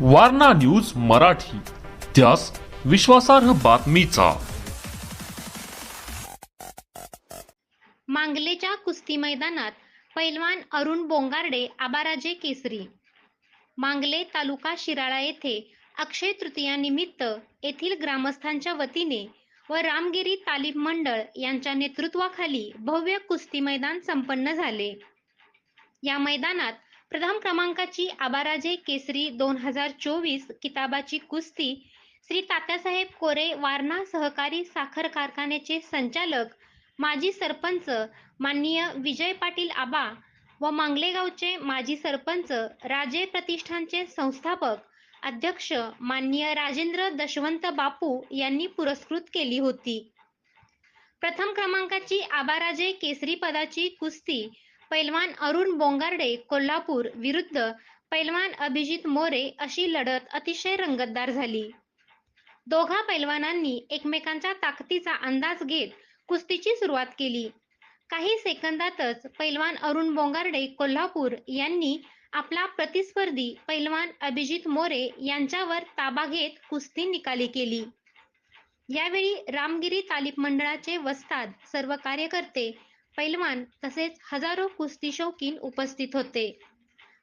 Warna news Marathi. त्यास विश्वासार्ह बातमीचा. मांगलेच्या कुस्ती मैदानात पैलवान अरुण बोंगार्डे आबाराजे केसरी. मांगले तालुका शिराळा येथे अक्षय तृतीयानिमित्त येथील ग्रामस्थांच्या वतीने व रामगिरी तालीम मंडळ यांच्या नेतृत्वाखाली भव्य कुस्ती मैदान संपन्न झाले. या मैदानात प्रथम क्रमांकाची आबाराजे केसरी दोन हजार चोवीस किताबाची कुस्ती. श्री तात्यासाहेब कोरे वारणा सहकारी साखर कारखान्याचे संचालक. माजी सरपंच माननीय विजय पाटील आबा व मांगलेगावचे माजी सरपंच राजे प्रतिष्ठानचे संस्थापक. अध्यक्ष माननीय राजेंद्र दशवंत बापू यांनी पुरस्कृत केली होती. प्रथम क्रमांकाची आबाराजे केसरी पदाची कुस्ती. पैलवान अरुण बोंगार्डे कोल्हापूर विरुद्ध पैलवान अभिजित मोरे अशी लढत अतिशय रंगतदार झाली. दोघा पैलवानांनी एकमेकांच्या ताकदीचा अंदाज घेत कुस्तीची सुरुवात केली. काही सेकंदातच पैलवान अरुण बोंगार्डे कोल्हापूर यांनी आपला प्रतिस्पर्धी पैलवान अभिजित मोरे यांच्यावर ताबा घेत कुस्ती निकाली केली. यावेळी रामगिरी तालीम मंडळाचे वस्ताद सर्व कार्यकर्ते पैलवान तसेच हजारो कुस्ती शौकीन उपस्थित होते.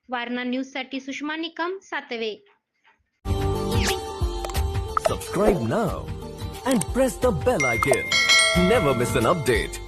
वारणा न्यूजसाठी सुषमा निकम सातवे. सबस्क्राईब ना and press the bell icon never miss an update